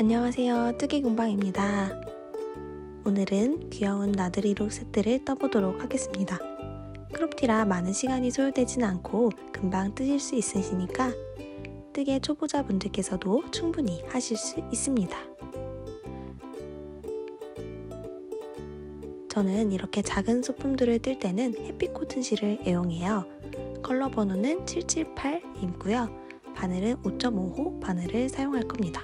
안녕하세요. 뜨기공방입니다. 오늘은 귀여운 나들이룩 세트를 떠보도록 하겠습니다. 크롭티라 많은 시간이 소요되진 않고 금방 뜨실 수 있으시니까 뜨개 초보자분들께서도 충분히 하실 수 있습니다. 저는 이렇게 작은 소품들을 뜰 때는 햇빛 코튼실을 애용해요. 컬러 번호는 778이고요. 바늘은 5.5호 바늘을 사용할 겁니다.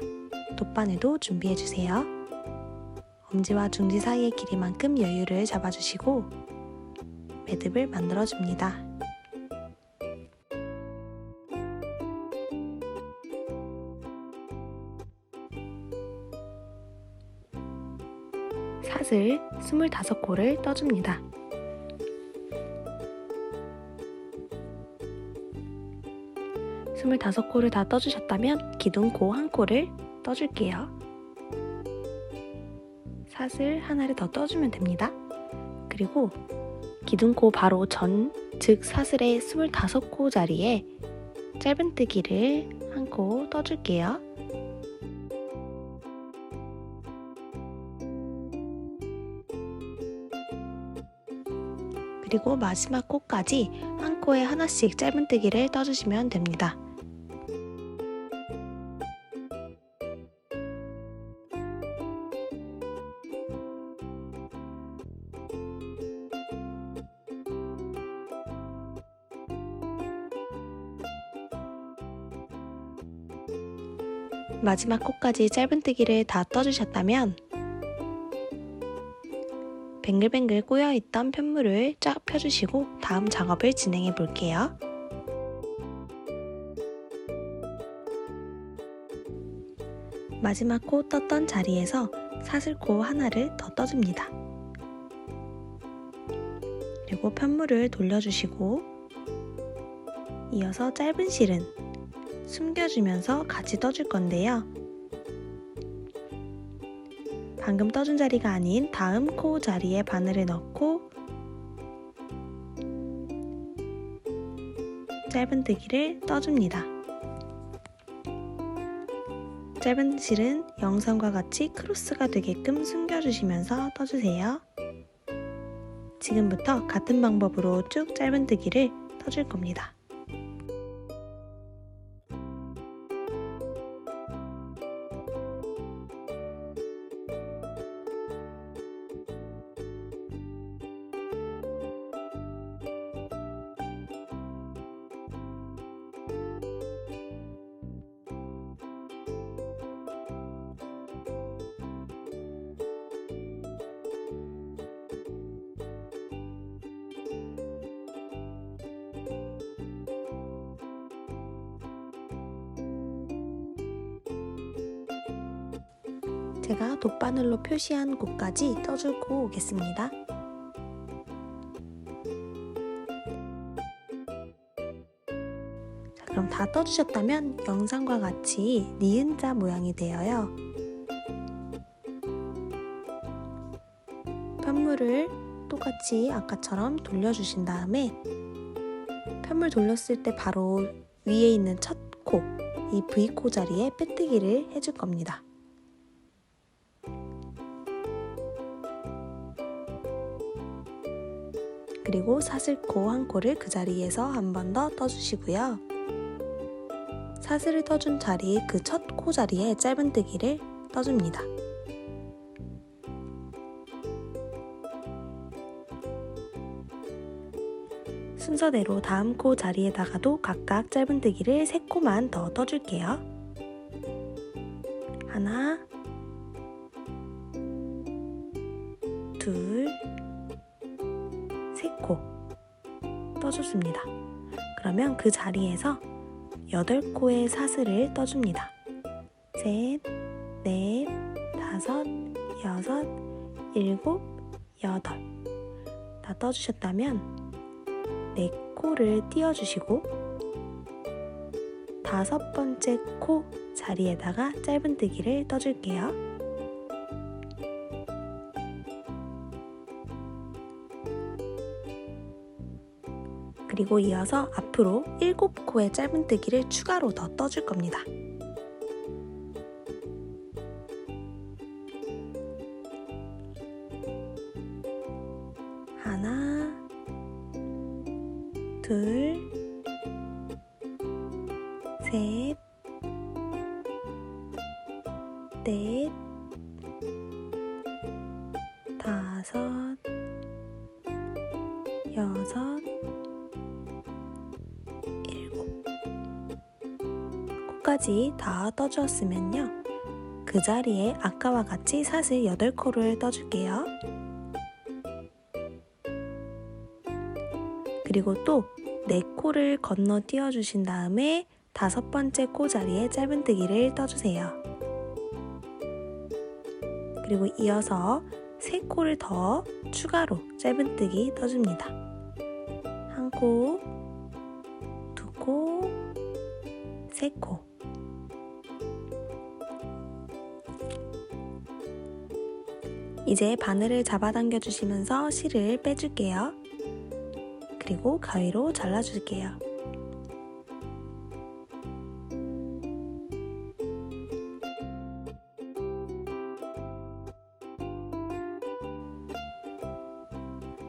돗바늘도 준비해주세요. 엄지와 중지 사이의 길이만큼 여유를 잡아주시고 매듭을 만들어줍니다. 사슬 25코를 떠줍니다. 스물다섯 코를 다 떠주셨다면 기둥코 한 코를 떠줄게요. 사슬 하나를 더 떠주면 됩니다. 그리고 기둥코 바로 전, 즉 사슬의 25코 자리에 짧은뜨기를 한 코 떠줄게요. 그리고 마지막 코까지 한 코에 하나씩 짧은뜨기를 떠주시면 됩니다. 마지막 코까지 짧은뜨기를 다 떠주셨다면 뱅글뱅글 꼬여있던 편물을 쫙 펴주시고 다음 작업을 진행해 볼게요. 마지막 코 떴던 자리에서 사슬코 하나를 더 떠줍니다. 그리고 편물을 돌려주시고 이어서 짧은 실은 숨겨주면서 같이 떠줄 건데요. 방금 떠준 자리가 아닌 다음 코 자리에 바늘을 넣고 짧은뜨기를 떠줍니다. 짧은 실은 영상과 같이 크로스가 되게끔 숨겨주시면서 떠주세요. 지금부터 같은 방법으로 쭉 짧은뜨기를 떠줄 겁니다. 제가 돗바늘로 표시한 곳까지 떠주고 오겠습니다. 자, 그럼 다 떠주셨다면 영상과 같이 니은자 모양이 되어요. 편물을 똑같이 아까처럼 돌려주신 다음에 편물 돌렸을 때 바로 위에 있는 첫 코, 이 V코 자리에 빼뜨기를 해줄 겁니다. 그리고 사슬코 한 코를 그 자리에서 한 번 더 떠주시고요. 사슬을 떠준 자리 그 첫 코 자리에 짧은뜨기를 떠줍니다. 순서대로 다음 코 자리에다가도 각각 짧은뜨기를 3코만 더 떠줄게요. 하나 코 떠줬습니다. 그러면 그 자리에서 8코의 사슬을 떠줍니다. 셋, 넷, 다섯, 여섯, 일곱, 여덟 다 떠주셨다면 4코를 띄워주시고 다섯 번째 코 자리에다가 짧은뜨기를 떠줄게요. 그리고 이어서 앞으로 7코의 짧은뜨기를 추가로 더 떠줄 겁니다. 하나, 둘, 셋, 코까지 다 떠주었으면요. 그 자리에 아까와 같이 사슬 8코를 떠줄게요. 그리고 또 4코를 건너 띄워주신 다음에 다섯 번째 코 자리에 짧은뜨기를 떠주세요. 그리고 이어서 3코를 더 추가로 짧은뜨기 떠줍니다. 한 코, 두 코, 세 코. 이제 바늘을 잡아당겨 주시면서 실을 빼줄게요. 그리고 가위로 잘라줄게요.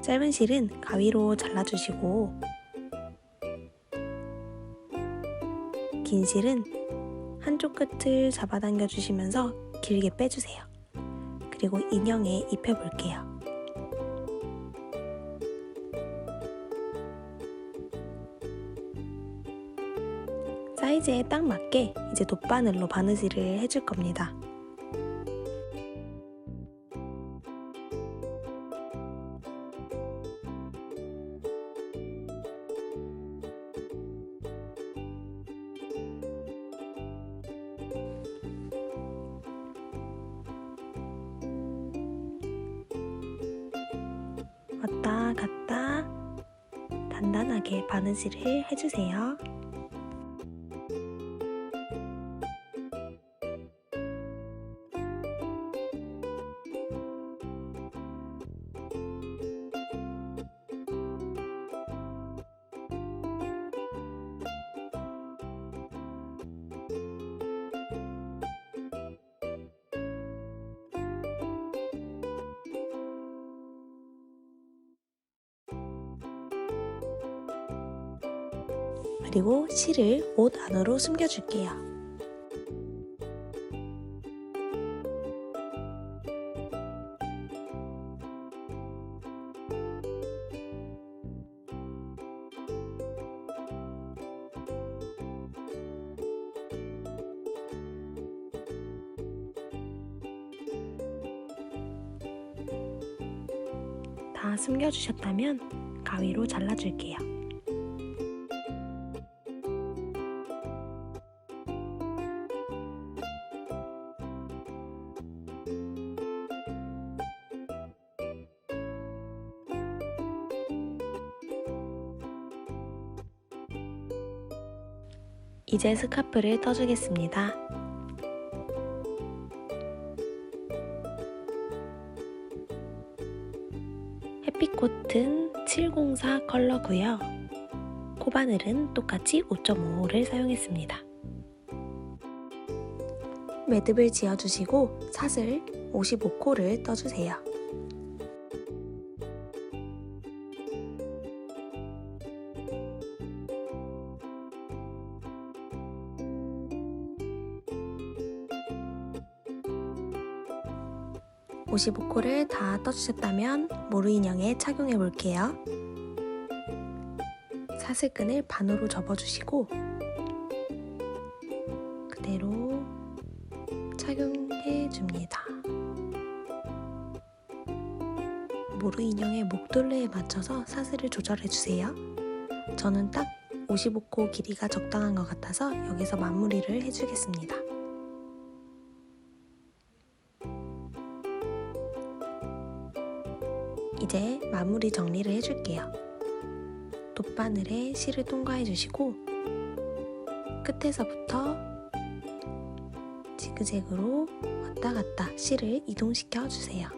짧은 실은 가위로 잘라주시고 긴 실은 한쪽 끝을 잡아당겨 주시면서 길게 빼주세요. 그리고 인형에 입혀볼게요. 사이즈에 딱 맞게 이제 돗바늘로 바느질을 해줄 겁니다. 왔다 갔다 단단하게 바느질을 해주세요. 그리고 실을 옷 안으로 숨겨줄게요. 다 숨겨주셨다면 가위로 잘라줄게요. 이제 스카프를 떠주겠습니다. 햇빛 코튼 704 컬러고요. 코바늘은 똑같이 5.5호를 사용했습니다. 매듭을 지어주시고 사슬 55코를 떠주세요. (55코를) 다 떠주셨다면 모루 인형에 착용해 볼게요. 사슬끈을 반으로 접어주시고 그대로 착용해 줍니다. 모루 인형의 목둘레에 맞춰서 사슬을 조절해 주세요. 저는 딱 55코 길이가 적당한 것 같아서 여기서 마무리를 해주겠습니다. 이제 마무리 정리를 해줄게요. 돗바늘에 실을 통과해 주시고 끝에서부터 지그재그로 왔다 갔다 실을 이동시켜 주세요.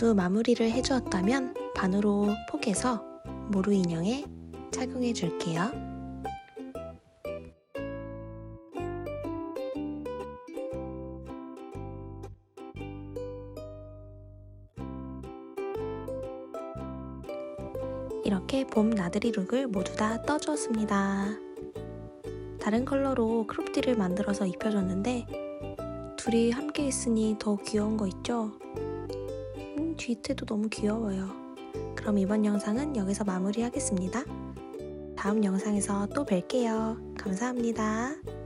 모두 마무리를 해주었다면 반으로 포개서 모루 인형에 착용해 줄게요. 이렇게 봄 나들이 룩을 모두 다 떠주었습니다. 다른 컬러로 크롭티를 만들어서 입혀줬는데 둘이 함께 있으니 더 귀여운 거 있죠? 음, 뒤태도 너무 귀여워요. 그럼 이번 영상은 여기서 마무리하겠습니다. 다음 영상에서 또 뵐게요. 감사합니다.